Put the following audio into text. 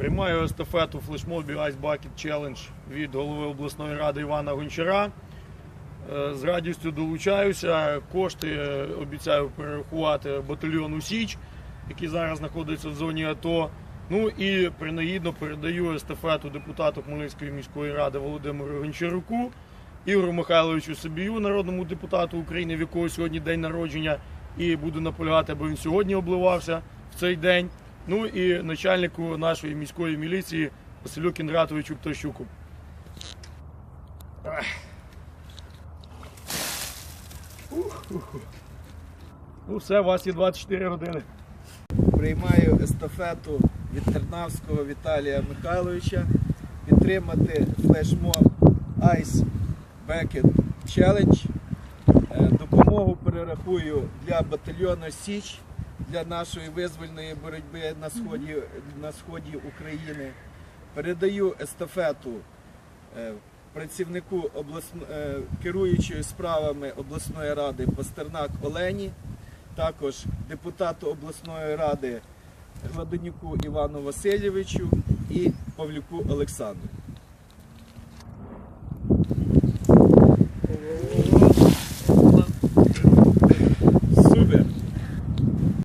Приймаю естафету флешмобі Ice Bucket Challenge від голови обласної ради Івана Гончара. Е, З радістю долучаюся. Кошти е, обіцяю перерахувати батальйону Січ, який зараз знаходиться в зоні АТО. Ну і принагідно передаю естафету депутату Хмельницької міської ради Володимиру Гончаруку, Ігорю Михайловичу Собію, народному депутату України, в якого сьогодні день народження, і буду наполягати, аби він сьогодні обливався в цей день. Ну і начальнику нашої міської міліції Василю Кіндратовичу Птащуку. Ну все, у вас є 24 години. Приймаю естафету від Тернавського Віталія Михайловича підтримати флешмоб Ice Bucket Challenge. Е, Допомогу перерахую для батальйону Січ для нашої визвольної боротьби на сході, на сході України. Передаю естафету е, працівнику обласно, е, керуючої справами обласної ради Пастернак Олені, також депутату обласної ради Гладонюку Івану Васильовичу і Павлюку Олександру.